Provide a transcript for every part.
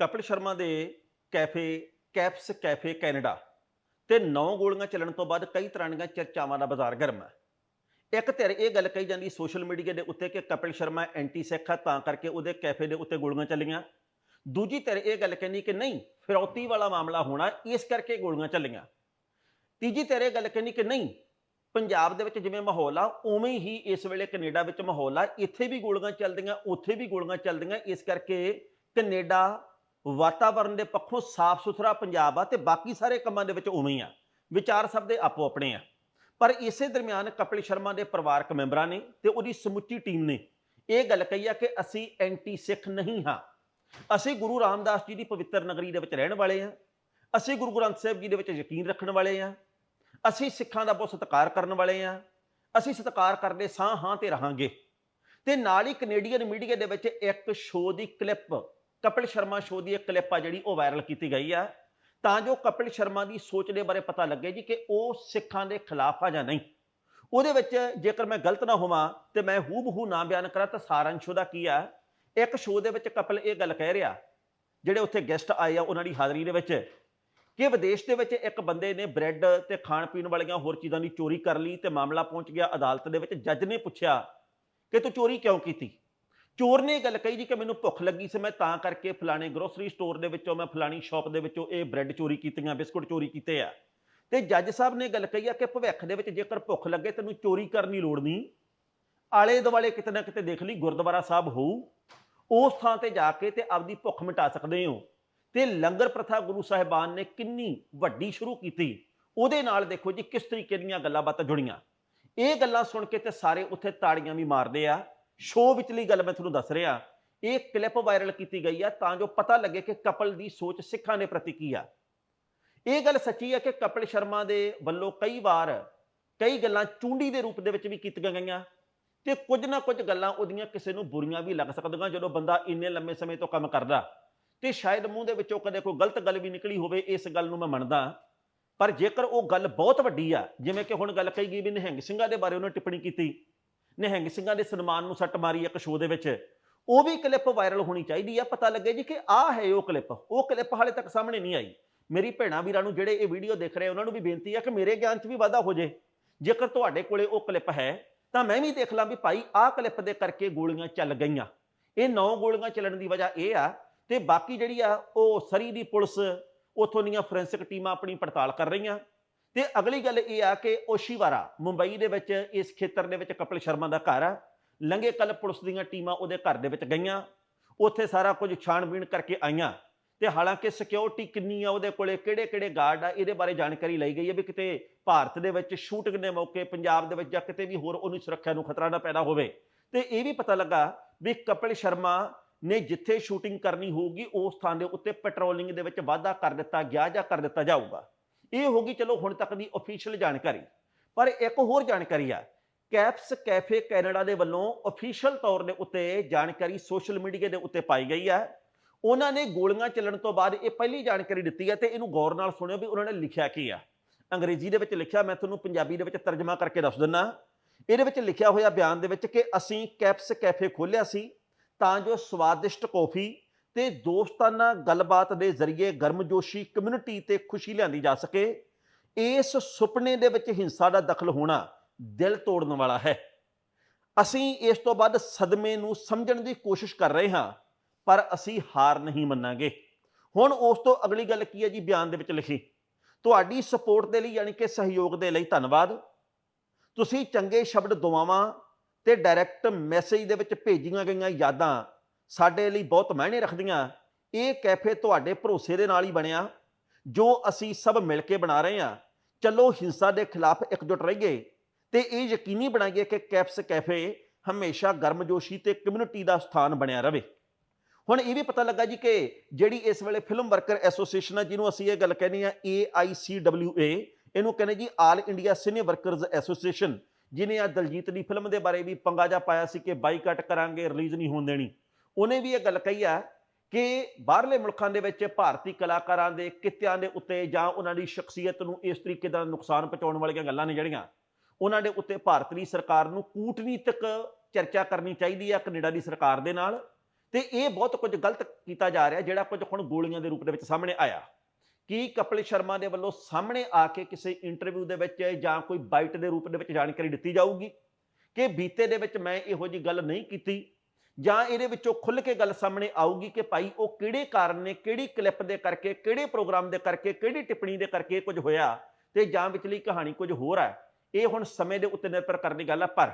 ਕਪਿਲ ਸ਼ਰਮਾ ਦੇ cafe caps cafe Canada ਤੇ ਨੌ ਗੋਲੀਆਂ ਚੱਲਣ ਤੋਂ ਬਾਅਦ ਕਈ ਤਰ੍ਹਾਂ ਦੀਆਂ ਚਰਚਾਵਾਂ ਦਾ ਬਾਜ਼ਾਰ ਗਰਮ ਹੈ। ਇੱਕ ਧਿਰ ਇਹ ਗੱਲ ਕਹੀ ਜਾਂਦੀ ਸੋਸ਼ਲ ਮੀਡੀਆ ਦੇ ਉੱਤੇ ਕਿ ਕਪਿਲ ਸ਼ਰਮਾ ਐਂਟੀ ਸਿੱਖ ਹੈ ਤਾਂ ਕਰਕੇ ਉਹਦੇ ਕੈਫੇ ਦੇ ਉੱਤੇ ਗੋਲੀਆਂ ਚੱਲੀਆਂ। ਦੂਜੀ ਧਿਰ ਇਹ ਗੱਲ ਕਹਿੰਦੀ ਕਿ ਨਹੀਂ, ਫਿਰੌਤੀ ਵਾਲਾ ਮਾਮਲਾ ਹੋਣਾ, ਇਸ ਕਰਕੇ ਗੋਲੀਆਂ ਚੱਲੀਆਂ। ਤੀਜੀ ਧਿਰ ਇਹ ਗੱਲ ਕਹਿੰਦੀ ਕਿ ਨਹੀਂ, ਪੰਜਾਬ ਦੇ ਵਿੱਚ ਜਿਵੇਂ ਮਾਹੌਲ ਆ, ਉਵੇਂ ਹੀ ਇਸ ਵੇਲੇ ਕੈਨੇਡਾ ਵਿੱਚ ਮਾਹੌਲ ਆ, ਇੱਥੇ ਵੀ ਗੋਲੀਆਂ ਚੱਲਦੀਆਂ, ਉੱਥੇ ਵੀ ਗੋਲੀਆਂ ਚੱਲਦੀਆਂ, ਇਸ ਕਰਕੇ ਕੈਨੇਡਾ ਵਾਤਾਵਰਣ ਦੇ ਪੱਖੋਂ ਸਾਫ਼ ਸੁਥਰਾ ਪੰਜਾਬ ਆ ਤੇ ਬਾਕੀ ਸਾਰੇ ਕੰਮਾਂ ਦੇ ਵਿੱਚ ਉਵੇਂ ਹੀ ਆ। ਵਿਚਾਰ ਸਭ ਦੇ ਆਪੋ ਆਪਣੇ ਆ। ਪਰ ਇਸੇ ਦਰਮਿਆਨ ਕਪਿਲ ਸ਼ਰਮਾ ਦੇ ਪਰਿਵਾਰਕ ਮੈਂਬਰਾਂ ਨੇ ਤੇ ਉਹਦੀ ਸਮੁੱਚੀ ਟੀਮ ਨੇ ਇਹ ਗੱਲ ਕਹੀ ਆ ਕਿ ਅਸੀਂ ਐਂਟੀ ਸਿੱਖ ਨਹੀਂ ਹਾਂ। ਅਸੀਂ ਗੁਰੂ ਰਾਮਦਾਸ ਜੀ ਦੀ ਪਵਿੱਤਰ ਨਗਰੀ ਦੇ ਵਿੱਚ ਰਹਿਣ ਵਾਲੇ ਆ। ਅਸੀਂ ਗੁਰੂ ਗ੍ਰੰਥ ਸਾਹਿਬ ਜੀ ਦੇ ਵਿੱਚ ਯਕੀਨ ਰੱਖਣ ਵਾਲੇ ਆ। ਅਸੀਂ ਸਿੱਖਾਂ ਦਾ ਬਹੁਤ ਸਤਿਕਾਰ ਕਰਨ ਵਾਲੇ ਆ। ਅਸੀਂ ਸਤਿਕਾਰ ਕਰਦੇ ਸਾਂ, ਹਾਂ ਤੇ ਰਹਾਂਗੇ। ਤੇ ਨਾਲ ਹੀ ਕੈਨੇਡੀਅਨ ਮੀਡੀਆ ਦੇ ਵਿੱਚ ਇੱਕ ਸ਼ੋਅ ਦੀ ਕਲਿੱਪ ਕਪਿਲ ਸ਼ਰਮਾ ਸ਼ੋਅ ਦੀ ਇੱਕ ਕਲਿੱਪ ਆ ਜਿਹੜੀ ਉਹ ਵਾਇਰਲ ਕੀਤੀ ਗਈ ਆ। ਤਾਂ ਜੋ ਕਪਿਲ ਸ਼ਰਮਾ ਦੀ ਸੋਚ ਦੇ ਬਾਰੇ ਪਤਾ ਲੱਗੇ ਜੀ ਕਿ ਉਹ ਸਿੱਖਾਂ ਦੇ ਖਿਲਾਫ ਆ ਜਾਂ ਨਹੀਂ। ਉਹਦੇ ਵਿੱਚ ਜੇਕਰ ਮੈਂ ਗਲਤ ਨਾ ਹੋਵਾਂ ਤੇ ਮੈਂ ਹੂ ਬਹੂ ਨਾ ਬਿਆਨ ਕਰਾਂ ਤਾਂ ਸਾਰਾਂਸ਼ ਉਹਦਾ ਕੀ ਆ? ਇੱਕ ਸ਼ੋਅ ਦੇ ਵਿੱਚ ਕਪਿਲ ਇਹ ਗੱਲ ਕਹਿ ਰਿਹਾ, ਜਿਹੜੇ ਉੱਥੇ ਗੈਸਟ ਆਏ ਆ ਉਹਨਾਂ ਦੀ ਹਾਜ਼ਰੀ ਦੇ ਵਿੱਚ ਕਿ ਵਿਦੇਸ਼ ਦੇ ਵਿੱਚ ਇੱਕ ਬੰਦੇ ਨੇ ਬ੍ਰੈਡ ਤੇ ਖਾਣ ਪੀਣ ਵਾਲੀਆਂ ਹੋਰ ਚੀਜ਼ਾਂ ਦੀ ਚੋਰੀ ਕਰ ਲਈ ਤੇ ਮਾਮਲਾ ਪਹੁੰਚ ਗਿਆ ਅਦਾਲਤ ਦੇ ਵਿੱਚ। ਜੱਜ ਨੇ ਪੁੱਛਿਆ ਕਿ ਤੂੰ ਚੋਰੀ ਕਿਉਂ ਕੀਤੀ? ਚੋਰ ਨੇ ਇਹ ਗੱਲ ਕਹੀ ਜੀ ਕਿ ਮੈਨੂੰ ਭੁੱਖ ਲੱਗੀ ਸੀ, ਮੈਂ ਤਾਂ ਕਰਕੇ ਫਲਾਣੇ ਗਰੋਸਰੀ ਸਟੋਰ ਦੇ ਵਿੱਚੋਂ, ਮੈਂ ਫਲਾਣੀ ਸ਼ਾਪ ਦੇ ਵਿੱਚੋਂ ਇਹ ਬ੍ਰੈਡ ਚੋਰੀ ਕੀਤੀਆਂ, ਬਿਸਕੁਟ ਚੋਰੀ ਕੀਤੇ ਆ। ਤੇ ਜੱਜ ਸਾਹਿਬ ਨੇ ਗੱਲ ਕਹੀ ਆ ਕਿ ਭਵਿੱਖ ਦੇ ਵਿੱਚ ਜੇਕਰ ਭੁੱਖ ਲੱਗੇ, ਤੈਨੂੰ ਚੋਰੀ ਕਰਨ ਦੀ ਲੋੜ ਨਹੀਂ। ਆਲੇ ਦੁਆਲੇ ਕਿਤੇ ਨਾ ਕਿਤੇ ਦੇਖ ਲਈ, ਗੁਰਦੁਆਰਾ ਸਾਹਿਬ ਹੋਊ, ਉਸ ਥਾਂ ਤੇ ਜਾ ਕੇ ਤੇ ਆਪਦੀ ਭੁੱਖ ਮਿਟਾ ਸਕਦੇ ਹੋ। ਤੇ ਲੰਗਰ ਪ੍ਰਥਾ ਗੁਰੂ ਸਾਹਿਬਾਨ ਨੇ ਕਿੰਨੀ ਵੱਡੀ ਸ਼ੁਰੂ ਕੀਤੀ। ਉਹਦੇ ਨਾਲ ਦੇਖੋ ਜੀ ਕਿਸ ਤਰੀਕੇ ਦੀਆਂ ਗੱਲਾਂ ਬਾਤਾਂ ਜੁੜੀਆਂ। ਇਹ ਗੱਲਾਂ ਸੁਣ ਕੇ ਤੇ ਸਾਰੇ ਉੱਥੇ ਤਾੜੀਆਂ ਵੀ ਮਾਰਦੇ ਆ। ਸ਼ੋਅ ਵਿਚਲੀ ਗੱਲ ਮੈਂ ਤੁਹਾਨੂੰ ਦੱਸ ਰਿਹਾ, ਇਹ ਕਲਿੱਪ ਵਾਇਰਲ ਕੀਤੀ ਗਈ ਆ ਤਾਂ ਜੋ ਪਤਾ ਲੱਗੇ ਕਿ ਕਪਲ ਦੀ ਸੋਚ ਸਿੱਖਾਂ ਦੇ ਪ੍ਰਤੀ ਕੀ ਆ। ਇਹ ਗੱਲ ਸੱਚੀ ਹੈ ਕਿ ਕਪਿਲ ਸ਼ਰਮਾ ਦੇ ਵੱਲੋਂ ਕਈ ਵਾਰ ਕਈ ਗੱਲਾਂ ਚੁੰਡੀ ਦੇ ਰੂਪ ਦੇ ਵਿੱਚ ਵੀ ਕੀਤੀਆਂ ਗਈਆਂ ਤੇ ਕੁਝ ਨਾ ਕੁਝ ਗੱਲਾਂ ਉਹਦੀਆਂ ਕਿਸੇ ਨੂੰ ਬੁਰੀਆਂ ਵੀ ਲੱਗ ਸਕਦੀਆਂ ਜਦੋਂ ਬੰਦਾ ਇੰਨੇ ਲੰਮੇ ਸਮੇਂ ਤੋਂ ਕੰਮ ਕਰਦਾ ਤੇ ਸ਼ਾਇਦ ਮੂੰਹ ਦੇ ਵਿੱਚੋਂ ਕਦੇ ਕੋਈ ਗਲਤ ਗੱਲ ਵੀ ਨਿਕਲੀ ਹੋਵੇ, ਇਸ ਗੱਲ ਨੂੰ ਮੈਂ ਮੰਨਦਾ ਪਰ ਜੇਕਰ ਉਹ ਗੱਲ ਬਹੁਤ ਵੱਡੀ ਆ, ਜਿਵੇਂ ਕਿ ਹੁਣ ਗੱਲ ਕਹੀ ਗਈ ਵੀ ਨਿਹੰਗ ਸਿੰਘਾਂ ਦੇ ਬਾਰੇ ਉਹਨੇ ਟਿੱਪਣੀ ਕੀਤੀ ਨਿਹੰਗ ਸਿੰਘਾਂ ਦੇ ਸਨਮਾਨ ਨੂੰ ਸੱਟ ਮਾਰੀ ਇੱਕ ਸ਼ੋਅ ਦੇ ਵਿੱਚ। ਉਹ ਵੀ ਕਲਿੱਪ ਵਾਇਰਲ ਹੋਣੀ ਚਾਹੀਦੀ ਆ। ਪਤਾ ਲੱਗੇ ਜੀ ਕਿ ਆਹ ਹੈ ਉਹ ਕਲਿੱਪ ਉਹ ਕਲਿੱਪ ਹਾਲੇ ਤੱਕ ਸਾਹਮਣੇ ਨਹੀਂ ਆਈ। ਮੇਰੀ ਭੈਣਾਂ ਵੀਰਾਂ ਨੂੰ ਜਿਹੜੇ ਇਹ ਵੀਡੀਓ ਦੇਖ ਰਹੇ ਉਹਨਾਂ ਨੂੰ ਵੀ ਬੇਨਤੀ ਆ ਕਿ ਮੇਰੇ ਗਿਆਨ 'ਚ ਵੀ ਵਾਧਾ ਹੋ ਜੇ। ਜੇਕਰ ਤੁਹਾਡੇ ਕੋਲੇ ਉਹ ਕਲਿੱਪ ਹੈ, ਤਾਂ ਮੈਂ ਵੀ ਦੇਖ ਲਾਂ ਵੀ ਭਾਈ ਆਹ ਕਲਿੱਪ ਦੇ ਕਰਕੇ ਗੋਲੀਆਂ ਚੱਲ ਗਈਆਂ। ਇਹ ਨੌ ਗੋਲੀਆਂ ਚੱਲਣ ਦੀ ਵਜ੍ਹਾ ਇਹ ਆ ਤੇ ਬਾਕੀ ਜਿਹੜੀ ਆ ਉਹ ਸਰੀ ਦੀ ਪੁਲਿਸ, ਉਥੋਂ ਦੀਆਂ ਫੋਰੈਂਸਿਕ ਟੀਮਾਂ ਆਪਣੀ ਪੜਤਾਲ ਕਰ ਰਹੀਆਂ। ਤੇ ਅਗਲੀ ਗੱਲ ਇਹ ਆ ਕਿ ਓਸ਼ੀਵਾਰਾ ਮੁੰਬਈ ਦੇ ਵਿੱਚ ਇਸ ਖੇਤਰ ਦੇ ਵਿੱਚ ਕਪਿਲ ਸ਼ਰਮਾ ਦਾ ਘਰ ਆ। ਲੰਗੇ ਕੱਲ ਪੁਲਿਸ ਦੀਆਂ ਟੀਮਾਂ ਉਹਦੇ ਘਰ ਦੇ ਵਿੱਚ ਗਈਆਂ। ਉੱਥੇ ਸਾਰਾ ਕੁਝ ਛਾਣਬੀਣ ਕਰਕੇ ਆਈਆਂ। ਤੇ ਹਾਲਾਂਕਿ ਸਿਕਿਉਰਿਟੀ ਕਿੰਨੀ ਆ ਉਹਦੇ ਕੋਲੇ ਕਿਹੜੇ ਕਿਹੜੇ ਗਾਰਡ ਆ, ਇਹਦੇ ਬਾਰੇ ਜਾਣਕਾਰੀ ਲਈ ਗਈ ਹੈ ਵੀ ਕਿਤੇ ਭਾਰਤ ਦੇ ਵਿੱਚ ਸ਼ੂਟਿੰਗ ਦੇ ਮੌਕੇ, ਪੰਜਾਬ ਦੇ ਵਿੱਚ ਜਾਂ ਕਿਤੇ ਵੀ ਹੋਰ ਉਹਨੂੰ ਸੁਰੱਖਿਆ ਨੂੰ ਖਤਰਾ ਨਾ ਪੈਦਾ ਹੋਵੇ। ਤੇ ਇਹ ਵੀ ਪਤਾ ਲੱਗਾ ਵੀ ਕਪਿਲ ਸ਼ਰਮਾ ਨੇ ਜਿੱਥੇ ਸ਼ੂਟਿੰਗ ਕਰਨੀ ਹੋਊਗੀ, ਉਸ ਥਾਂ ਦੇ ਉੱਤੇ ਪੈਟਰੋਲਿੰਗ ਦੇ ਵਿੱਚ ਵਾਧਾ ਕਰ ਦਿੱਤਾ ਗਿਆ ਜਾਂ ਕਰ ਦਿੱਤਾ ਜਾਊਗਾ। ਇਹ ਹੋ ਗਈ, ਚਲੋ ਹੁਣ ਤੱਕ ਦੀ ਅਫੀਸ਼ੀਅਲ ਜਾਣਕਾਰੀ। ਪਰ ਇੱਕ ਹੋਰ ਜਾਣਕਾਰੀ ਆ, ਕੈਪਸ ਕੈਫੇ ਕੈਨੇਡਾ ਦੇ ਵੱਲੋਂ ਅਫੀਸ਼ੀਅਲ ਤੌਰ ਦੇ ਉੱਤੇ ਜਾਣਕਾਰੀ ਸੋਸ਼ਲ ਮੀਡੀਆ ਦੇ ਉੱਤੇ ਪਾਈ ਗਈ ਹੈ ਉਹਨਾਂ ਨੇ ਗੋਲੀਆਂ ਚੱਲਣ ਤੋਂ ਬਾਅਦ ਇਹ ਪਹਿਲੀ ਜਾਣਕਾਰੀ ਦਿੱਤੀ ਹੈ ਤੇ ਇਹਨੂੰ ਗੌਰ ਨਾਲ ਸੁਣਿਓ ਵੀ ਉਹਨਾਂ ਨੇ ਲਿਖਿਆ ਕੀ ਆ। ਅੰਗਰੇਜ਼ੀ ਦੇ ਵਿੱਚ ਲਿਖਿਆ, ਮੈਂ ਤੁਹਾਨੂੰ ਪੰਜਾਬੀ ਦੇ ਵਿੱਚ ਤਰਜਮਾ ਕਰਕੇ ਦੱਸ ਦਿੰਨਾ। ਇਹਦੇ ਵਿੱਚ ਲਿਖਿਆ ਹੋਇਆ ਬਿਆਨ ਦੇ ਵਿੱਚ ਕਿ ਅਸੀਂ ਕੈਪਸ ਕੈਫੇ ਖੋਲ੍ਹਿਆ ਸੀ ਤਾਂ ਜੋ ਸਵਾਦਿਸ਼ਟ ਕੌਫੀ ਤੇ ਦੋਸਤਾਨਾ ਗੱਲਬਾਤ ਦੇ ਜ਼ਰੀਏ ਗਰਮਜੋਸ਼ੀ ਕਮਿਊਨਿਟੀ ਤੇ ਖੁਸ਼ੀ ਲਿਆਂਦੀ ਜਾ ਸਕੇ। ਇਸ ਸੁਪਨੇ ਦੇ ਵਿੱਚ ਹਿੰਸਾ ਦਾ ਦਖਲ ਹੋਣਾ ਦਿਲ ਤੋੜਨ ਵਾਲਾ ਹੈ। ਅਸੀਂ ਇਸ ਤੋਂ ਬਾਅਦ ਸਦਮੇ ਨੂੰ ਸਮਝਣ ਦੀ ਕੋਸ਼ਿਸ਼ ਕਰ ਰਹੇ ਹਾਂ, ਪਰ ਅਸੀਂ ਹਾਰ ਨਹੀਂ ਮੰਨਾਂਗੇ। ਹੁਣ ਉਸ ਤੋਂ ਅਗਲੀ ਗੱਲ ਕੀ ਹੈ ਜੀ ਬਿਆਨ ਦੇ ਵਿੱਚ ਲਿਖੀ। ਤੁਹਾਡੀ ਸਪੋਰਟ ਦੇ ਲਈ ਯਾਨੀ ਕਿ ਸਹਿਯੋਗ ਦੇ ਲਈ ਧੰਨਵਾਦ। ਤੁਸੀਂ ਚੰਗੇ ਸ਼ਬਦ ਦੁਆਵਾਂ ਤੇ ਡਾਇਰੈਕਟ ਮੈਸੇਜ ਦੇ ਵਿੱਚ ਭੇਜੀਆਂ ਗਈਆਂ ਯਾਦਾਂ ਸਾਡੇ ਲਈ ਬਹੁਤ ਮਾਇਨੇ ਰੱਖਦੀਆਂ। ਇਹ ਕੈਫੇ ਤੁਹਾਡੇ ਭਰੋਸੇ ਦੇ ਨਾਲ ਹੀ ਬਣਿਆ, ਜੋ ਅਸੀਂ ਸਭ ਮਿਲ ਕੇ ਬਣਾ ਰਹੇ ਹਾਂ। ਚਲੋ ਹਿੰਸਾ ਦੇ ਖਿਲਾਫ ਇਕਜੁੱਟ ਰਹੀਏ ਤੇ ਇਹ ਯਕੀਨੀ ਬਣਾਈਏ ਕਿ ਕੈਪਸ ਕੈਫੇ ਹਮੇਸ਼ਾ ਗਰਮਜੋਸ਼ੀ ਤੇ ਕਮਿਊਨਿਟੀ ਦਾ ਸਥਾਨ ਬਣਿਆ ਰਵੇ ਹੁਣ ਇਹ ਵੀ ਪਤਾ ਲੱਗਾ ਜੀ ਕਿ ਜਿਹੜੀ ਇਸ ਵੇਲੇ ਫਿਲਮ ਵਰਕਰ ਐਸੋਸੀਏਸ਼ਨ ਹੈ ਜਿਹਨੂੰ ਅਸੀਂ ਇਹ ਗੱਲ ਕਹਿੰਦੇ ਆ AICWA ਇਹਨੂੰ ਕਹਿੰਦੇ ਜੀ all India senior workers association ਜਿਨੇ ਆ ਦਲਜੀਤ ਦੀ ਫਿਲਮ ਦੇ ਬਾਰੇ ਵੀ ਪੰਗਾ ਜਾ ਪਾਇਆ ਸੀ ਕਿ ਬਾਈਕਾਟ ਕਰਾਂਗੇ, ਰਿਲੀਜ਼ ਨਹੀਂ ਹੋਣ ਦੇਣੀ। ਉਹਨੇ ਵੀ ਇਹ ਗੱਲ ਕਹੀ ਆ ਕਿ ਬਾਹਰਲੇ ਮੁਲਕਾਂ ਦੇ ਵਿੱਚ ਭਾਰਤੀ ਕਲਾਕਾਰਾਂ ਦੇ ਕਿੱਤਿਆਂ ਦੇ ਉੱਤੇ ਜਾਂ ਉਹਨਾਂ ਦੀ ਸ਼ਖਸੀਅਤ ਨੂੰ ਇਸ ਤਰੀਕੇ ਦਾ ਨੁਕਸਾਨ ਪਹੁੰਚਾਉਣ ਵਾਲੀਆਂ ਗੱਲਾਂ ਨੇ ਜਿਹੜੀਆਂ, ਉਹਨਾਂ ਦੇ ਉੱਤੇ ਭਾਰਤ ਦੀ ਸਰਕਾਰ ਨੂੰ ਕੂਟਨੀਤਿਕ ਚਰਚਾ ਕਰਨੀ ਚਾਹੀਦੀ ਆ ਕੈਨੇਡਾ ਦੀ ਸਰਕਾਰ ਦੇ ਨਾਲ ਤੇ ਇਹ ਬਹੁਤ ਕੁਝ ਗਲਤ ਕੀਤਾ ਜਾ ਰਿਹਾ ਜਿਹੜਾ ਕੁਝ ਹੁਣ ਗੋਲੀਆਂ ਦੇ ਰੂਪ ਦੇ ਵਿੱਚ ਸਾਹਮਣੇ ਆਇਆ। ਕੀ ਕਪਿਲ ਸ਼ਰਮਾ ਦੇ ਵੱਲੋਂ ਸਾਹਮਣੇ ਆ ਕੇ ਕਿਸੇ ਇੰਟਰਵਿਊ ਦੇ ਵਿੱਚ ਜਾਂ ਕੋਈ ਬਾਈਟ ਦੇ ਰੂਪ ਦੇ ਵਿੱਚ ਜਾਣਕਾਰੀ ਦਿੱਤੀ ਜਾਊਗੀ? ਕਿ ਬੀਤੇ ਦੇ ਵਿੱਚ ਮੈਂ ਇਹੋ ਜੀ ਗੱਲ ਨਹੀਂ ਕੀਤੀ ਜਾਂ ਇਹਦੇ ਵਿੱਚੋਂ ਖੁੱਲ ਕੇ ਗੱਲ ਸਾਹਮਣੇ ਆਊਗੀ ਕਿ ਭਾਈ ਉਹ ਕਿਹੜੇ ਕਾਰਨ ਨੇ, ਕਿਹੜੀ ਕਲਿੱਪ ਦੇ ਕਰਕੇ, ਕਿਹੜੇ ਪ੍ਰੋਗਰਾਮ ਦੇ ਕਰਕੇ, ਕਿਹੜੀ ਟਿੱਪਣੀ ਦੇ ਕਰਕੇ ਕੁਝ ਹੋਇਆ ਤੇ ਜਾਂ ਵਿਚਲੀ ਕਹਾਣੀ ਕੁਝ ਹੋਰ ਹੈ ਇਹ ਹੁਣ ਸਮੇਂ ਦੇ ਉੱਤੇ ਨਿਰਭਰ ਕਰਨ ਦੀ ਗੱਲ ਹੈ ਪਰ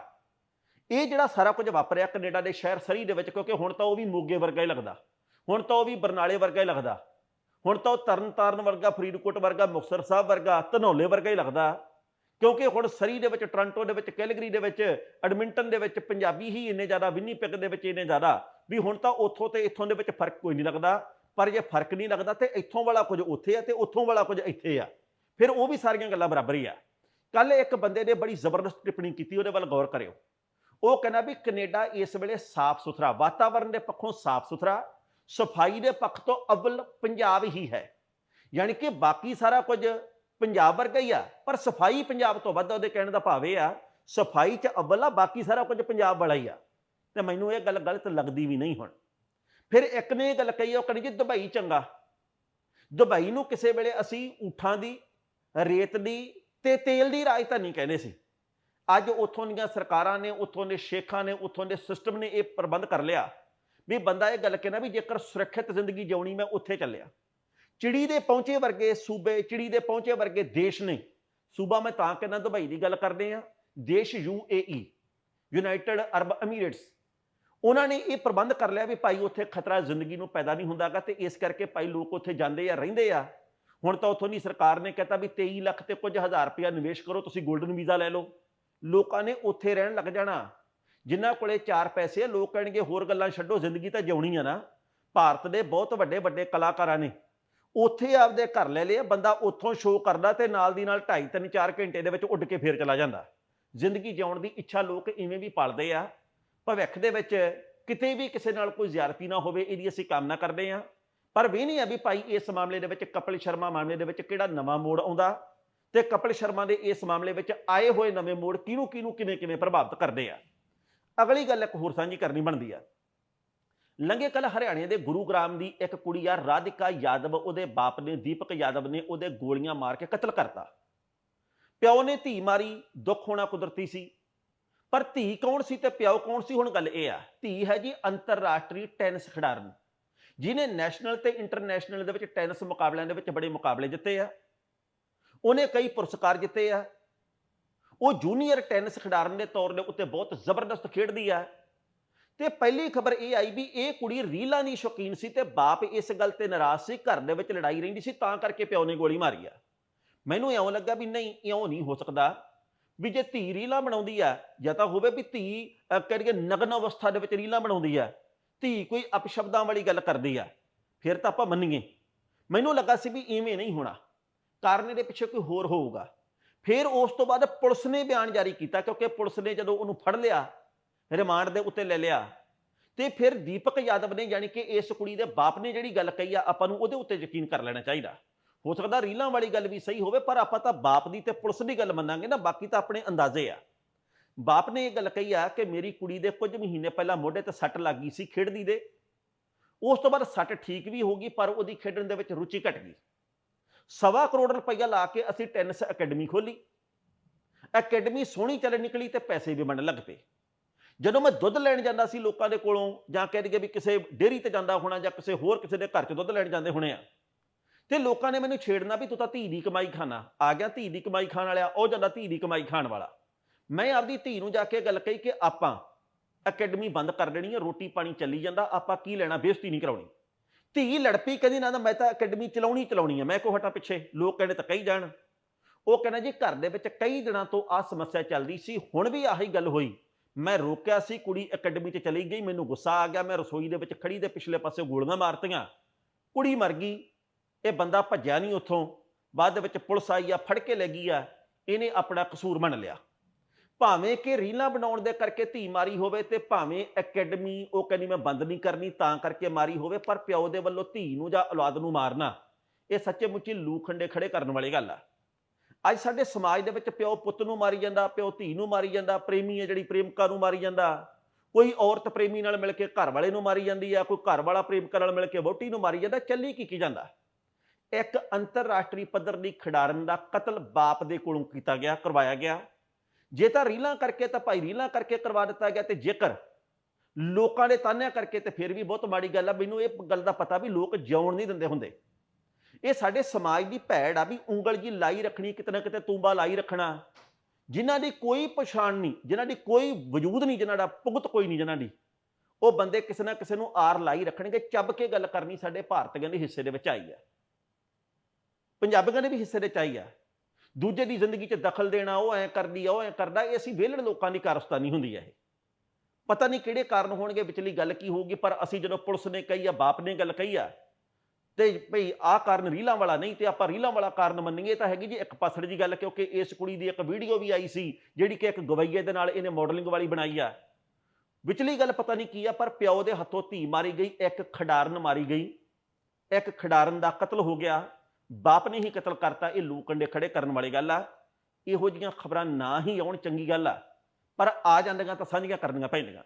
ਇਹ ਜਿਹੜਾ ਸਾਰਾ ਕੁਝ ਵਾਪਰਿਆ ਕੈਨੇਡਾ ਦੇ ਸ਼ਹਿਰ ਸਰੀ ਦੇ ਵਿੱਚ, ਕਿਉਂਕਿ ਹੁਣ ਤਾਂ ਉਹ ਵੀ ਮੋਗੇ ਵਰਗਾ ਹੀ ਲੱਗਦਾ, ਹੁਣ ਤਾਂ ਉਹ ਵੀ ਬਰਨਾਲੇ ਵਰਗਾ ਹੀ ਲੱਗਦਾ, ਹੁਣ ਤਾਂ ਉਹ ਤਰਨਤਾਰਨ ਵਰਗਾ, ਫਰੀਦਕੋਟ ਵਰਗਾ, ਮੁਕਤਸਰ ਸਾਹਿਬ ਵਰਗਾ, ਧਨੌਲੇ ਵਰਗਾ ਹੀ ਲੱਗਦਾ ਕਿਉਂਕਿ ਹੁਣ ਸਰੀ ਦੇ ਵਿੱਚ, ਟੋਰਾਂਟੋ ਦੇ ਵਿੱਚ, ਕੈਲਗਰੀ ਦੇ ਵਿੱਚ, ਐਡਮਿੰਟਨ ਦੇ ਵਿੱਚ ਪੰਜਾਬੀ ਹੀ ਇੰਨੇ ਜ਼ਿਆਦਾ, ਵਿਨੀਪੈਗ ਦੇ ਵਿੱਚ ਇੰਨੇ ਜ਼ਿਆਦਾ, ਵੀ ਹੁਣ ਤਾਂ ਉੱਥੋਂ ਤੇ ਇੱਥੋਂ ਦੇ ਵਿੱਚ ਫ਼ਰਕ ਕੋਈ ਨਹੀਂ ਲੱਗਦਾ। ਪਰ ਜੇ ਫ਼ਰਕ ਨਹੀਂ ਲੱਗਦਾ ਤੇ ਇੱਥੋਂ ਵਾਲਾ ਕੁਝ ਉੱਥੇ ਆ ਤੇ ਉੱਥੋਂ ਵਾਲਾ ਕੁਝ ਇੱਥੇ ਆ। ਫਿਰ ਉਹ ਵੀ ਸਾਰੀਆਂ ਗੱਲਾਂ ਬਰਾਬਰ ਹੀ ਆ। ਕੱਲ ਇੱਕ ਬੰਦੇ ਨੇ ਬੜੀ ਜ਼ਬਰਦਸਤ ਟਿੱਪਣੀ ਕੀਤੀ, ਉਹਦੇ ਵੱਲ ਗੌਰ ਕਰਿਓ। ਉਹ ਕਹਿੰਦਾ ਵੀ ਕੈਨੇਡਾ ਇਸ ਵੇਲੇ ਸਾਫ਼ ਸੁਥਰਾ ਵਾਤਾਵਰਣ ਦੇ ਪੱਖੋਂ ਸਾਫ਼ ਸੁਥਰਾ, ਸਫ਼ਾਈ ਦੇ ਪੱਖ ਤੋਂ ਅਵਲ ਪੰਜਾਬ ਹੀ ਹੈ। ਯਾਨੀ ਕਿ ਬਾਕੀ ਸਾਰਾ ਕੁਝ ਪੰਜਾਬ ਵਰਗਾ ਹੀ ਆ, ਪਰ ਸਫ਼ਾਈ ਪੰਜਾਬ ਤੋਂ ਵੱਧ ਉਹਦੇ ਕਹਿਣ ਦਾ ਭਾਵ ਇਹ ਆ, ਸਫ਼ਾਈ 'ਚ ਅਵਲ ਆ, ਬਾਕੀ ਸਾਰਾ ਕੁਝ ਪੰਜਾਬ ਵਾਲਾ ਹੀ ਆ। ਤੇ ਮੈਨੂੰ ਇਹ ਗੱਲ ਗਲਤ ਲੱਗਦੀ ਵੀ ਨਹੀਂ ਹੁਣ। ਫਿਰ ਇੱਕ ਨੇ ਇਹ ਗੱਲ ਕਹੀ ਉਹ ਕਹਿੰਦੀ ਜੀ ਦੁਬਈ ਚੰਗਾ। ਦੁਬਈ ਨੂੰ ਕਿਸੇ ਵੇਲੇ ਅਸੀਂ ਊਠਾਂ ਦੀ, ਰੇਤ ਦੀ ਤੇ ਤੇਲ ਦੀ ਰਾਜਧਾਨੀ ਕਹਿੰਦੇ ਸੀ। ਅੱਜ ਉੱਥੋਂ ਦੀਆਂ ਸਰਕਾਰਾਂ ਨੇ, ਉੱਥੋਂ ਦੇ ਸ਼ੇਖਾਂ ਨੇ, ਉੱਥੋਂ ਦੇ ਸਿਸਟਮ ਨੇ ਇਹ ਪ੍ਰਬੰਧ ਕਰ ਲਿਆ। ਵੀ ਬੰਦਾ ਇਹ ਗੱਲ ਕਹਿੰਦਾ ਵੀ ਜੇਕਰ ਸੁਰੱਖਿਅਤ ਜ਼ਿੰਦਗੀ ਜਿਉਣੀ ਮੈਂ ਉੱਥੇ ਚੱਲਿਆ। ਚਿੜੀ ਦੇ ਪਹੁੰਚੇ ਵਰਗੇ ਸੂਬੇ, ਚਿੜੀ ਦੇ ਪਹੁੰਚੇ ਵਰਗੇ ਦੇਸ਼ ਨੇ। ਸੂਬਾ ਮੈਂ ਤਾਂ ਕਹਿੰਦਾ ਦੁਬਈ ਦੀ ਗੱਲ ਕਰਦੇ ਆ ਦੇਸ਼ ਯੂਏਈ ਯੂਨਾਈਟਿਡ ਅਰਬ ਅਮੀਰੇਟਸ। ਉਹਨਾਂ ਨੇ ਇਹ ਪ੍ਰਬੰਧ ਕਰ ਲਿਆ ਵੀ ਭਾਈ ਉੱਥੇ ਖਤਰਾ ਜ਼ਿੰਦਗੀ ਨੂੰ ਪੈਦਾ ਨਹੀਂ ਹੁੰਦਾਗਾ ਤੇ ਇਸ ਕਰਕੇ ਭਾਈ ਲੋਕ ਉੱਥੇ ਜਾਂਦੇ ਆ, ਰਹਿੰਦੇ ਆ। ਹੁਣ ਤਾਂ ਉੱਥੋਂ ਦੀ ਸਰਕਾਰ ਨੇ ਕਹਤਾ ਵੀ 23 ਲੱਖ ਤੇ ਕੁਝ ਹਜ਼ਾਰ ਰੁਪਇਆ ਨਿਵੇਸ਼ ਕਰੋ, ਤੁਸੀਂ 골ਡਨ ਵੀਜ਼ਾ ਲੈ ਲਓ। ਲੋਕਾਂ ਨੇ ਉੱਥੇ ਰਹਿਣ ਲੱਗ ਜਾਣਾ। ਜਿਨ੍ਹਾਂ ਕੋਲੇ ਚਾਰ ਪੈਸੇ ਆ, ਲੋਕ ਕਹਿਣਗੇ ਹੋਰ ਗੱਲਾਂ ਛੱਡੋ, ਜ਼ਿੰਦਗੀ ਤਾਂ ਜਿਉਣੀ ਆ ਨਾ। ਭਾਰਤ ਦੇ ਬਹੁਤ ਵੱਡੇ ਵੱਡੇ ਕਲਾਕਾਰਾਂ ਨੇ। ਉੱਥੇ ਆਪਦੇ ਘਰ ਲੈ ਲਏ ਬੰਦਾ ਉੱਥੋਂ ਸ਼ੋਅ ਕਰਦਾ ਤੇ ਨਾਲ ਦੀ ਨਾਲ 2.5 3 4 ਘੰਟੇ ਦੇ ਵਿੱਚ ਉੱਡ ਕੇ ਫੇਰ ਚਲਾ ਜਾਂਦਾ। ਜ਼ਿੰਦਗੀ ਜਿਉਣ ਦੀ ਇੱਛਾ ਲੋਕ ਇਵੇਂ ਵੀ ਪਾਲਦੇ ਆ। ਭਵਿੱਖ ਦੇ ਵਿੱਚ ਕਿਤੇ ਵੀ ਕਿਸੇ ਨਾਲ ਕੋਈ ਜ਼ਿਆਰਤੀ ਨਾ ਹੋਵੇ, ਇਹਦੀ ਅਸੀਂ ਕਾਮਨਾ ਕਰਦੇ ਆ। ਪਰ ਵੀ ਨਹੀਂ ਆ ਵੀ ਭਾਈ ਇਸ ਮਾਮਲੇ ਦੇ ਵਿੱਚ ਕਪਿਲ ਸ਼ਰਮਾ ਮਾਮਲੇ ਦੇ ਵਿੱਚ ਕਿਹੜਾ ਨਵਾਂ ਮੋੜ ਆਉਂਦਾ ਤੇ ਕਪਿਲ ਸ਼ਰਮਾ ਦੇ ਇਸ ਮਾਮਲੇ ਵਿੱਚ ਆਏ ਹੋਏ ਨਵੇਂ ਮੋੜ ਕਿਹਨੂੰ ਕਿਹਨੂੰ ਕਿਵੇਂ ਕਿਵੇਂ ਪ੍ਰਭਾਵਿਤ ਕਰਦੇ ਆ। ਅਗਲੀ ਗੱਲ ਇੱਕ ਹੋਰ ਸਾਂਝੀ ਕਰਨੀ ਬਣਦੀ ਆ। ਲੰਘੇ ਕੱਲ ਹਰਿਆਣੇ ਦੇ ਗੁਰੂਗ੍ਰਾਮ ਦੀ ਇੱਕ ਕੁੜੀ ਆ, ਰਾਧਿਕਾ ਯਾਦਵ। ਉਹਦੇ ਬਾਪ ਨੇ, ਦੀਪਕ ਯਾਦਵ ਨੇ ਉਹਦੇ ਗੋਲੀਆਂ ਮਾਰ ਕੇ ਕਤਲ ਕਰਤਾ। ਪਿਓ ਨੇ ਧੀ ਮਾਰੀ, ਦੁੱਖ ਹੋਣਾ ਕੁਦਰਤੀ ਸੀ। ਪਰ ਧੀ ਕੌਣ ਸੀ ਤੇ ਪਿਓ ਕੌਣ ਸੀ, ਹੁਣ ਗੱਲ ਇਹ ਆ। ਧੀ ਹੈ ਜੀ ਅੰਤਰਰਾਸ਼ਟਰੀ ਟੈਨਿਸ ਖਿਡਾਰਨ। ਜਿਨੇ ਨੈਸ਼ਨਲ ਤੇ ਇੰਟਰਨੈਸ਼ਨਲ ਦੇ ਵਿੱਚ ਟੈਨਿਸ ਮੁਕਾਬਲਿਆਂ ਦੇ ਵਿੱਚ ਬੜੇ ਮੁਕਾਬਲੇ ਜਿੱਤੇ ਆ। ਉਹਨੇ ਕਈ ਪੁਰਸਕਾਰ ਜਿੱਤੇ ਆ। ਉਹ ਜੂਨੀਅਰ ਟੈਨਿਸ ਖਿਡਾਰਨ ਦੇ ਤੌਰ ਦੇ ਉੱਤੇ ਬਹੁਤ ਜ਼ਬਰਦਸਤ ਖੇਡਦੀ ਆ। ਤੇ ਪਹਿਲੀ ਖਬਰ ਇਹ ਆਈ ਵੀ ਇਹ ਕੁੜੀ ਰੀਲਾਂ ਦੀ ਸ਼ੌਕੀਨ ਸੀ ਤੇ ਬਾਪ ਇਸ ਗੱਲ ਤੇ ਨਾਰਾਜ਼ ਸੀ ਘਰ ਦੇ ਵਿੱਚ ਲੜਾਈ ਰਹਿੰਦੀ ਸੀ ਤਾਂ ਕਰਕੇ ਪਿਓ ਨੇ ਗੋਲੀ ਮਾਰੀ ਆ। ਮੈਨੂੰ ਇਉਂ ਲੱਗਾ ਵੀ ਨਹੀਂ ਇਉਂ ਨਹੀਂ ਹੋ ਸਕਦਾ ਵੀ ਜੇ ਧੀ ਰੀਲਾਂ ਬਣਾਉਂਦੀ ਆ ਜਾਂ ਤਾਂ ਹੋਵੇ ਵੀ ਧੀ ਅਹ, ਕਰੀਏ ਨਗਨ ਅਵਸਥਾ ਦੇ ਵਿੱਚ ਰੀਲਾਂ ਬਣਾਉਂਦੀ ਆ ਧੀ ਕੋਈ ਅਪਸ਼ਬਦਾਂ ਵਾਲੀ ਗੱਲ ਕਰਦੀ ਆ ਫਿਰ ਤਾਂ ਆਪਾਂ ਮੰਨੀਏ। ਮੈਨੂੰ ਲੱਗਾ ਸੀ ਵੀ ਇਵੇਂ ਨਹੀਂ ਹੋਣਾ ਕਾਰਨ ਇਹਦੇ ਪਿੱਛੇ ਕੋਈ ਹੋਰ ਹੋਊਗਾ। ਫਿਰ ਉਸ ਤੋਂ ਬਾਅਦ ਪੁਲਿਸ ਨੇ ਬਿਆਨ ਜਾਰੀ ਕੀਤਾ ਕਿਉਂਕਿ ਪੁਲਿਸ ਨੇ ਜਦੋਂ ਉਹਨੂੰ ਫੜ ਲਿਆ ਰਿਮਾਂਡ ਦੇ ਉੱਤੇ ਲੈ ਲਿਆ। ਤੇ ਫਿਰ ਦੀਪਕ ਯਾਦਵ ਨੇ ਯਾਨੀ ਕਿ ਇਸ ਕੁੜੀ ਦੇ ਬਾਪ ਨੇ ਜਿਹੜੀ ਗੱਲ ਕਹੀ ਆ, ਆਪਾਂ ਨੂੰ ਉਹਦੇ ਉੱਤੇ ਯਕੀਨ ਕਰ ਲੈਣਾ ਚਾਹੀਦਾ। ਹੋ ਸਕਦਾ ਰੀਲਾਂ ਵਾਲੀ ਗੱਲ ਵੀ ਸਹੀ ਹੋਵੇ, ਪਰ ਆਪਾਂ ਤਾਂ ਬਾਪ ਦੀ ਤੇ ਪੁਲਿਸ ਦੀ ਗੱਲ ਮੰਨਾਂਗੇ ਨਾ, ਬਾਕੀ ਤਾਂ ਆਪਣੇ ਅੰਦਾਜ਼ੇ ਆ। ਬਾਪ ਨੇ ਇਹ ਗੱਲ ਕਹੀ ਆ ਕਿ ਮੇਰੀ ਕੁੜੀ ਦੇ ਕੁਝ ਮਹੀਨੇ ਪਹਿਲਾਂ ਮੋਢੇ ਤੇ ਸੱਟ ਲੱਗ ਗਈ ਸੀ ਖੇਡਦੀ ਦੇ। ਉਸ ਤੋਂ ਬਾਅਦ ਸੱਟ ਠੀਕ ਵੀ ਹੋ ਗਈ, ਪਰ ਉਹਦੀ ਖੇਡਣ ਦੇ ਵਿੱਚ ਰੁਚੀ ਘਟ ਗਈ। ਸਵਾ ਕਰੋੜ ਰੁਪਈਆ ਲਾ ਕੇ ਅਸੀਂ ਟੈਨਿਸ ਅਕੈਡਮੀ ਖੋਲੀ। ਅਕੈਡਮੀ ਸੋਹਣੀ ਚੱਲ ਨਿਕਲੀ ਤੇ ਪੈਸੇ ਵੀ ਬਣਨ ਲੱਗ ਪਏ। ਜਦੋਂ ਮੈਂ ਦੁੱਧ ਲੈਣ ਜਾਂਦਾ ਸੀ ਲੋਕਾਂ ਦੇ ਕੋਲੋਂ, ਜਾਂ ਕਹਿ ਦਈਏ ਵੀ ਕਿਸੇ ਡੇਅਰੀ ਤੇ ਜਾਂਦਾ ਹੋਣਾ ਜਾਂ ਕਿਸੇ ਹੋਰ ਕਿਸੇ ਦੇ ਘਰ 'ਚ ਦੁੱਧ ਲੈਣ ਜਾਂਦੇ ਹੋਣੇ ਆ, ਤੇ ਲੋਕਾਂ ਨੇ ਮੈਨੂੰ ਛੇੜਨਾ ਵੀ ਤੂੰ ਤਾਂ ਧੀ ਦੀ ਕਮਾਈ ਖਾਣਾ ਆ ਗਿਆ ਧੀ ਦੀ ਕਮਾਈ ਖਾਣ ਵਾਲਾ ਉਹ ਜਾਂਦਾ ਧੀ ਦੀ ਕਮਾਈ ਖਾਣ ਵਾਲਾ। ਮੈਂ ਆਪਦੀ ਧੀ ਨੂੰ ਜਾ ਕੇ ਗੱਲ ਕਹੀ ਕਿ ਆਪਾਂ ਅਕੈਡਮੀ ਬੰਦ ਕਰ ਦੇਣੀ ਹੈ ਰੋਟੀ ਪਾਣੀ ਚੱਲੀ ਜਾਂਦਾ, ਆਪਾਂ ਕੀ ਲੈਣਾ, ਬੇਇੱਜ਼ਤੀ ਨਹੀਂ ਕਰਾਉਣੀ। ਧੀ ਲੜ ਪਈ ਕਹਿੰਦੀ, ਨਾ ਨਾ, ਮੈਂ ਤਾਂ ਅਕੈਡਮੀ ਚਲਾਉਣੀ ਚਲਾਉਣੀ ਹੈ ਮੈਂ ਕੋ ਹਟਾ ਪਿੱਛੇ? ਲੋਕ ਕਹਿੰਦੇ ਤਾਂ ਕਹੀ ਜਾਣ। ਉਹ ਕਹਿੰਦਾ ਜੀ ਘਰ ਦੇ ਵਿੱਚ ਕਈ ਦਿਨਾਂ ਤੋਂ ਆ ਸਮੱਸਿਆ ਚੱਲਦੀ ਸੀ, ਹੁਣ ਵੀ ਆਹੀ ਗੱਲ ਹੋਈ। ਮੈਂ ਰੋਕਿਆ ਸੀ, ਕੁੜੀ ਅਕੈਡਮੀ 'ਚ ਚਲੀ ਗਈ, ਮੈਨੂੰ ਗੁੱਸਾ ਆ ਗਿਆ, ਮੈਂ ਰਸੋਈ ਦੇ ਵਿੱਚ ਖੜੀ ਦੇ ਪਿਛਲੇ ਪਾਸੇ ਗੋਲੀਆਂ ਮਾਰਤੀਆਂ। ਕੁੜੀ ਮਰ ਗਈ, ਇਹ ਬੰਦਾ ਭੱਜਿਆ ਨਹੀਂ ਉੱਥੋਂ। ਬਾਅਦ ਦੇ ਵਿੱਚ ਪੁਲਿਸ ਆਈ ਆ, ਫੜ ਕੇ ਲੈ ਗਈ ਆ, ਇਹਨੇ ਆਪਣਾ ਕਸੂਰ ਮੰਨ ਲਿਆ। ਭਾਵੇਂ ਕਿ ਰੀਲਾਂ ਬਣਾਉਣ ਦੇ ਕਰਕੇ ਧੀ ਮਾਰੀ ਹੋਵੇ ਤੇ ਭਾਵੇਂ ਅਕੈਡਮੀ ਉਹ ਕਹਿੰਦੀ ਮੈਂ ਬੰਦ ਨਹੀਂ ਕਰਨੀ, ਤਾਂ ਕਰਕੇ ਮਾਰੀ ਹੋਵੇ, ਪਰ ਪਿਓ ਦੇ ਵੱਲੋਂ ਧੀ ਨੂੰ ਜਾਂ ਔਲਾਦ ਨੂੰ ਮਾਰਨਾ, ਇਹ ਸੱਚੇ ਮੁੱਚੀ ਲੂ ਖੰਡੇ ਖੜੇ ਕਰਨ ਵਾਲੀ ਗੱਲ ਆ। ਅੱਜ ਸਾਡੇ ਸਮਾਜ ਦੇ ਵਿੱਚ ਪਿਓ ਪੁੱਤ ਨੂੰ ਮਾਰੀ ਜਾਂਦਾ, ਪਿਓ ਧੀ ਨੂੰ ਮਾਰੀ ਜਾਂਦਾ, ਪ੍ਰੇਮੀ ਹੈ ਜਿਹੜੀ, ਪ੍ਰੇਮਿਕਾ ਨੂੰ ਮਾਰੀ ਜਾਂਦਾ। ਕੋਈ ਔਰਤ ਪ੍ਰੇਮੀ ਨਾਲ ਮਿਲ ਕੇ ਘਰ ਵਾਲੇ ਨੂੰ ਮਾਰੀ ਜਾਂਦੀ ਆ ਕੋਈ ਘਰ ਵਾਲਾ ਪ੍ਰੇਮਿਕਾ ਨਾਲ ਮਿਲ ਕੇ ਵੋਟੀ ਨੂੰ ਮਾਰੀ ਜਾਂਦਾ, ਚੱਲੀ ਕੀ ਕੀ ਜਾਂਦਾ? ਇੱਕ ਅੰਤਰਰਾਸ਼ਟਰੀ ਪੱਧਰ ਦੀ ਖਿਡਾਰਨ ਦਾ ਕਤਲ ਬਾਪ ਦੇ ਕੋਲੋਂ ਕੀਤਾ ਗਿਆ, ਕਰਵਾਇਆ ਗਿਆ। ਜੇ ਤਾਂ ਰੀਲਾਂ ਕਰਕੇ ਤਾਂ ਭਾਈ ਰੀਲਾਂ ਕਰਕੇ ਕਰਵਾ ਦਿੱਤਾ ਗਿਆ ਤੇ ਜੇਕਰ ਲੋਕਾਂ ਦੇ ਤਾਨਿਆਂ ਕਰਕੇ ਤੇ ਫਿਰ ਵੀ ਬਹੁਤ ਮਾੜੀ ਗੱਲ ਆ, ਮੈਨੂੰ ਇਹ ਗੱਲ ਦਾ ਪਤਾ ਵੀ ਲੋਕ ਜਿਉਣ ਨਹੀਂ ਦਿੰਦੇ ਹੁੰਦੇ। ਇਹ ਸਾਡੇ ਸਮਾਜ ਦੀ ਭੈੜ ਆ ਵੀ ਉਂਗਲ ਜੀ ਲਾਈ ਰੱਖਣੀ ਕਿਤੇ ਨਾ ਕਿਤੇ ਤੂੰਬਾ ਲਾਈ ਰੱਖਣਾ। ਜਿਨ੍ਹਾਂ ਦੀ ਕੋਈ ਪਛਾਣ ਨਹੀਂ, ਜਿਨ੍ਹਾਂ ਦੀ ਕੋਈ ਵਜੂਦ ਨਹੀਂ, ਜਿਨ੍ਹਾਂ ਦਾ ਪੁਗਤ ਕੋਈ ਨਹੀਂ, ਜਿਨ੍ਹਾਂ ਦੀ, ਉਹ ਬੰਦੇ ਕਿਸੇ ਨਾ ਕਿਸੇ ਨੂੰ ਆਰ ਲਾਈ ਰੱਖਣਗੇ, ਚੱਬ ਕੇ ਗੱਲ ਕਰਨੀ ਸਾਡੇ ਭਾਰਤੀਆਂ ਦੇ ਹਿੱਸੇ ਦੇ ਵਿੱਚ ਆਈ ਆ। ਪੰਜਾਬੀਆਂ ਦੇ ਵੀ ਹਿੱਸੇ ਦੇ ਚ ਆਈ ਆ। ਦੂਜੇ ਦੀ ਜ਼ਿੰਦਗੀ 'ਚ ਦਖਲ ਦੇਣਾ, ਉਹ ਐ ਕਰਦੀ ਆ, ਉਹ ਐ ਕਰਦਾ, ਇਹ ਅਸੀਂ ਵਿਹਲੜ ਲੋਕਾਂ ਦੀ ਕਾਰਸਤਾਨੀ ਹੁੰਦੀ ਹੈ ਇਹ। ਪਤਾ ਨਹੀਂ ਕਿਹੜੇ ਕਾਰਨ ਹੋਣਗੇ, ਵਿਚਲੀ ਗੱਲ ਕੀ ਹੋਊਗੀ, ਪਰ ਅਸੀਂ ਜਦੋਂ ਪੁਲਿਸ ਨੇ ਕਹੀ ਆ, ਬਾਪ ਨੇ ਗੱਲ ਕਹੀ ਆ ਤੇ ਭਈ ਆਹ ਕਾਰਨ ਰੀਲਾਂ ਵਾਲਾ ਨਹੀਂ ਤੇ ਆਪਾਂ ਰੀਲਾਂ ਵਾਲਾ ਕਾਰਨ ਮੰਨੀਏ ਤਾਂ ਹੈਗੀ ਜੀ ਇੱਕ ਪਾਸੜ ਦੀ ਗੱਲ, ਕਿਉਂਕਿ ਇਸ ਕੁੜੀ ਦੀ ਇੱਕ ਵੀਡੀਓ ਵੀ ਆਈ ਸੀ, ਜਿਹੜੀ ਕਿ ਇੱਕ ਗਵਈਏ ਦੇ ਨਾਲ ਇਹਨੇ ਮਾਡਲਿੰਗ ਵਾਲੀ ਬਣਾਈ ਆ। ਵਿਚਲੀ ਗੱਲ ਪਤਾ ਨਹੀਂ ਕੀ ਆ, ਪਰ ਪਿਓ ਦੇ ਹੱਥੋਂ ਧੀ ਮਾਰੀ ਗਈ, ਇੱਕ ਖਿਡਾਰਨ ਮਾਰੀ ਗਈ। ਇੱਕ ਖਿਡਾਰਨ ਦਾ ਕਤਲ ਹੋ ਗਿਆ। ਬਾਪ ਨੇ ਹੀ ਕਤਲ ਕਰਤਾ, ਇਹ ਲੂਕੰਡੇ ਖੜੇ ਕਰਨ ਵਾਲੀ ਗੱਲ ਆ। ਇਹੋ ਜੀਆਂ ਖਬਰਾਂ ਨਾ ਹੀ ਆਉਣ, ਚੰਗੀ ਗੱਲ ਆ। ਪਰ ਆ ਜਾਂਦੀਆਂ ਤਾਂ ਸਾਂਝੀਆਂ ਕਰਨੀਆਂ ਪੈਂਦੀਆਂ।